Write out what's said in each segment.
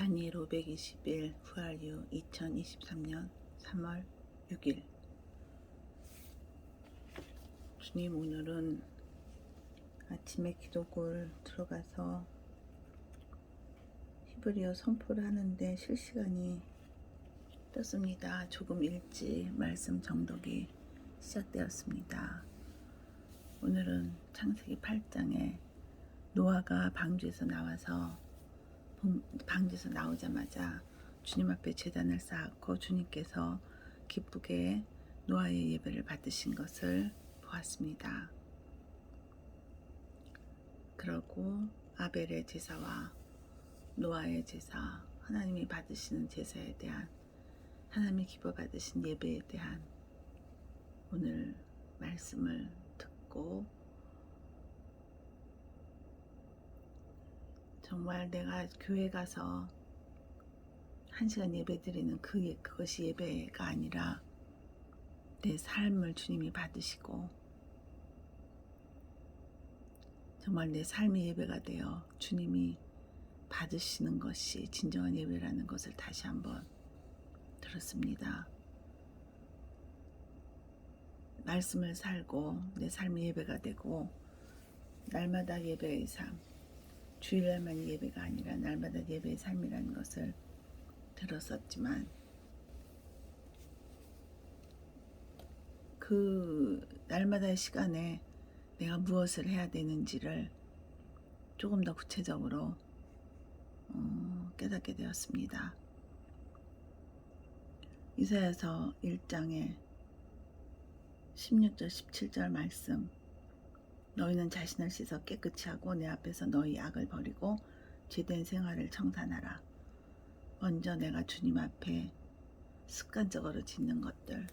다니엘 521 후알유 2023년 3월 6일 주님 오늘은 아침에 기도골 들어가서 히브리어 선포를 하는데 실시간이 떴습니다. 조금 일찍 말씀 정독이 시작되었습니다. 오늘은 창세기 8장에 노아가 방주에서 나와서 방- 방주에서 나오자마자 주님 앞에 제단을 쌓고 주님께서 기쁘게 노아의 예배를 받으신 것을 보았습니다. 그러고 아벨의 제사와 노아의 제사, 하나님이 받으시는 제사에 대한 하나님이 기뻐 받으신 예배에 대한 오늘 말씀을 듣고 정말 내가 교회 가서 한 시간 예배 드리는 그 예- 그것이 예배가 아니라 내 삶을 주님이 받으시고 정말 내 삶이 예배가 되어 주님이 받으시는 것이 진정한 예배라는 것을 다시 한번 들었습니다. 말씀을 살고 내 삶이 예배가 되고 날마다 예배의 삶, 주일날만 예배가 아니라 날마다 예배의 삶이라는 것을 들었었지만 그 날마다의 시간에 내가 무엇을 해야 되는지를 조금 더 구체적으로 어, 깨닫게 되었습니다. 이사야서 1장에 16절 17절 말씀 너희는 자신을 씻어 깨끗이 하고 내 앞에서 너희 악을 버리고 죄된 생활을 청산하라. 먼저 내가 주님 앞에 습관적으로 짓는 것들,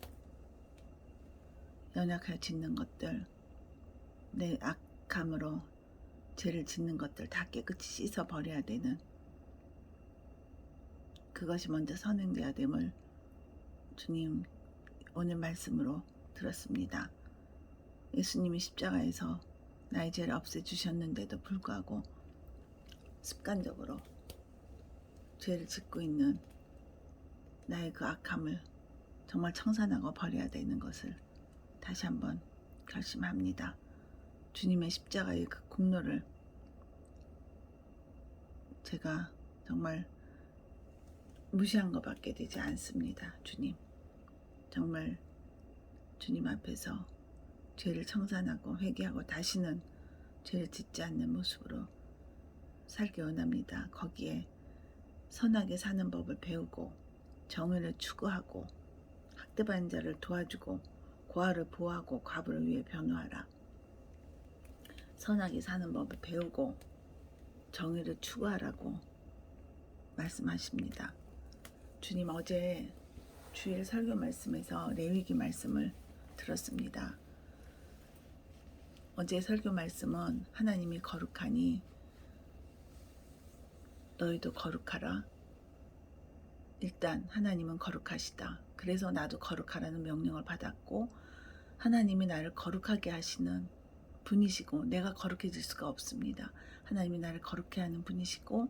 연약하여 짓는 것들, 내 악함으로 죄를 짓는 것들 다 깨끗이 씻어 버려야 되는 그것이 먼저 선행돼야 됨을 주님 오늘 말씀으로 들었습니다. 예수님이 십자가에서 나의 죄를 없애주셨는데도 불구하고 습관적으로 죄를 짓고 있는 나의 그 악함을 정말 청산하고 버려야 되는 것을 다시 한번 결심합니다. 주님의 십자가의 그 공로를 제가 정말 무시한 것밖에 되지 않습니다. 주님. 정말 주님 앞에서 죄를 청산하고 회개하고 다시는 죄를 짓지 않는 모습으로 살기 원합니다. 거기에 선하게 사는 법을 배우고 정의를 추구하고 학대받는 자를 도와주고 고아를 보호하고 과부를 위해 변호하라. 선하게 사는 법을 배우고 정의를 추구하라고 말씀하십니다. 주님 어제 주일 설교 말씀에서 레위기 말씀을 들었습니다. 어제 설교 말씀은 하나님이 거룩하니 너희도 거룩하라. 일단 하나님은 거룩하시다. 그래서 나도 거룩하라는 명령을 받았고 하나님이 나를 거룩하게 하시는 분이시고 내가 거룩해질 수가 없습니다. 하나님이 나를 거룩해 하는 분이시고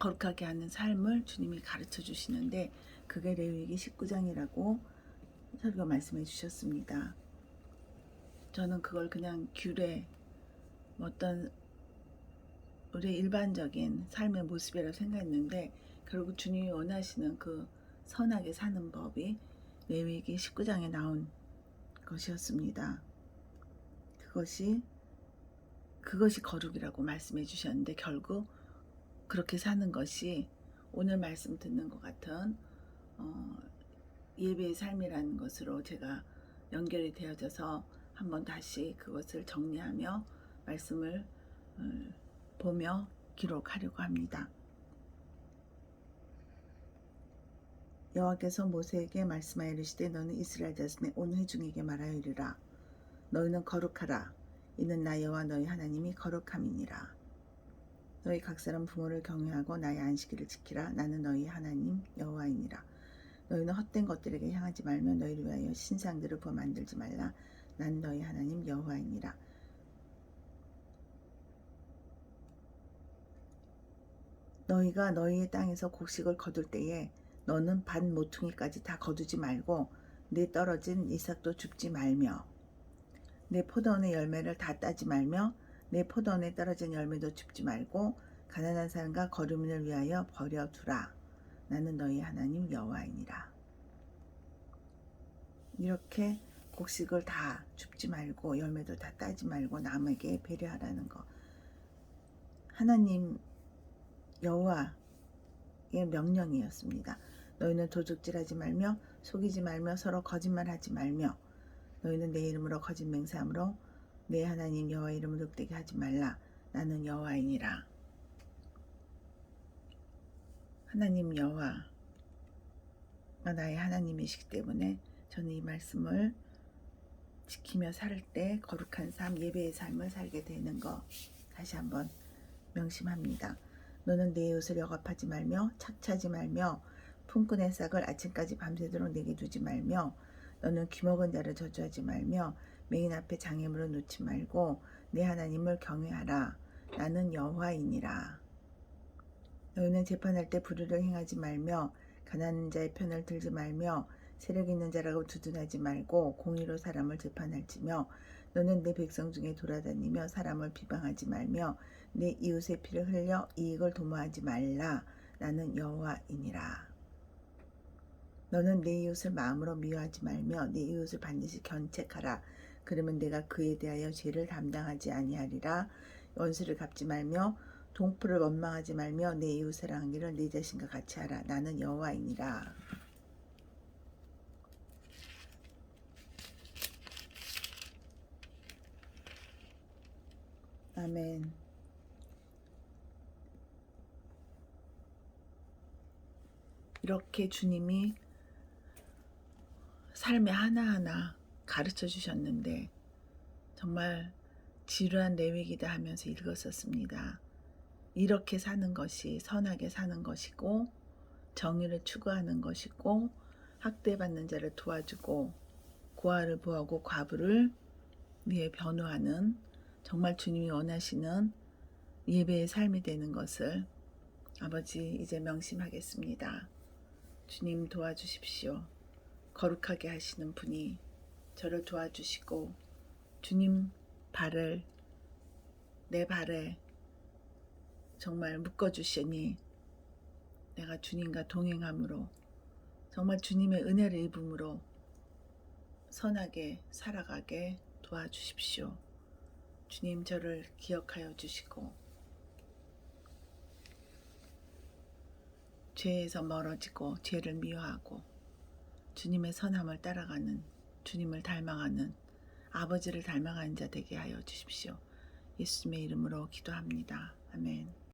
거룩하게 하는 삶을 주님이 가르쳐 주시는데 그게 레위기 19장이라고 설교 말씀해 주셨습니다. 저는 그걸 그냥 규례 뭐 어떤 우리 일반적인 삶의 모습이라고 생각했는데 결국 주님이 원하시는 그 선하게 사는 법이 레위기 19장에 나온 것이었습니다. 그것이 그것이 거룩이라고 말씀해 주셨는데 결국 그렇게 사는 것이 오늘 말씀 듣는 것 같은 어, 예배의 삶이라는 것으로 제가 연결이 되어져서 한번 다시 그것을 정리하며 말씀을 어, 보며 기록하려고 합니다. 여호와께서 모세에게 말씀하여 이르시되 너는 이스라엘 자손의 온 회중에게 말하여 이르라. 너희는 거룩하라. 이는 나 여호와 너희 하나님이 거룩함이니라. 너희 각 사람 부모를 경외하고 나의 안식일을 지키라. 나는 너희 하나님 여호와이니라. 너희는 헛된 것들에게 향하지 말며 너희를 위하여 신상들을 부어 만들지 말라 난 너희 하나님 여호와이니라 너희가 너희의 땅에서 곡식을 거둘 때에 너는 반 모퉁이까지 다 거두지 말고 내 떨어진 이삭도 줍지 말며 내 포도원의 열매를 다 따지 말며 내 포도원에 떨어진 열매도 줍지 말고 가난한 사람과 거류민을 위하여 버려 두라. 나는 너희 하나님 여호와이니라. 이렇게 곡식을 다 줍지 말고 열매도 다 따지 말고 남에게 배려하라는 거. 하나님 여호와의 명령이었습니다. 너희는 도둑질하지 말며 속이지 말며 서로 거짓말하지 말며 너희는 내 이름으로 거짓 맹세함으로 내 하나님 여호와 이름을 욕되게 하지 말라. 나는 여호와이니라. 하나님 여호와가 나의 하나님이시기 때문에 저는 이 말씀을 지키며 살 때 거룩한 삶, 예배의 삶을 살게 되는 거 다시 한번 명심합니다. 너는 내 이웃을 억압하지 말며 착취하지 말며 품꾼의 싹을 아침까지 밤새도록 내게 두지 말며 너는 귀먹은 자를 저주하지 말며 맹인 앞에 장애물을 놓지 말고 내 하나님을 경외하라. 나는 여호와이니라. 너희는 재판할 때 불의를 행하지 말며 가난한 자의 편을 들지 말며 세력 있는 자라고 두둔하지 말고 공의로 사람을 재판할지며 너는 내 백성 중에 돌아다니며 사람을 비방하지 말며 내 이웃의 피를 흘려 이익을 도모하지 말라. 나는 여호와이니라. 너는 내 이웃을 마음으로 미워하지 말며 내 이웃을 반드시 견책하라. 그러면 내가 그에 대하여 죄를 담당하지 아니하리라. 원수를 갚지 말며 동풀을 원망하지 말며 내 이웃 사랑하기를 내 자신과 같이 하라. 나는 여호와이니라. 아멘. 이렇게 주님이 삶의 하나하나 가르쳐 주셨는데 정말 지루한 내외기다 하면서 읽었었습니다. 이렇게 사는 것이 선하게 사는 것이고 정의를 추구하는 것이고 학대받는 자를 도와주고 고아를 보호하고 과부를 위해 변호하는 정말 주님이 원하시는 예배의 삶이 되는 것을 아버지 이제 명심하겠습니다. 주님 도와주십시오. 거룩하게 하시는 분이 저를 도와주시고 주님 발을 내 발에 정말 묶어주시니 내가 주님과 동행함으로 정말 주님의 은혜를 입음으로 선하게 살아가게 도와주십시오. 주님 저를 기억하여 주시고 죄에서 멀어지고 죄를 미워하고 주님의 선함을 따라가는 주님을 닮아가는 아버지를 닮아가는 자 되게 하여 주십시오. 예수님의 이름으로 기도합니다. 아멘.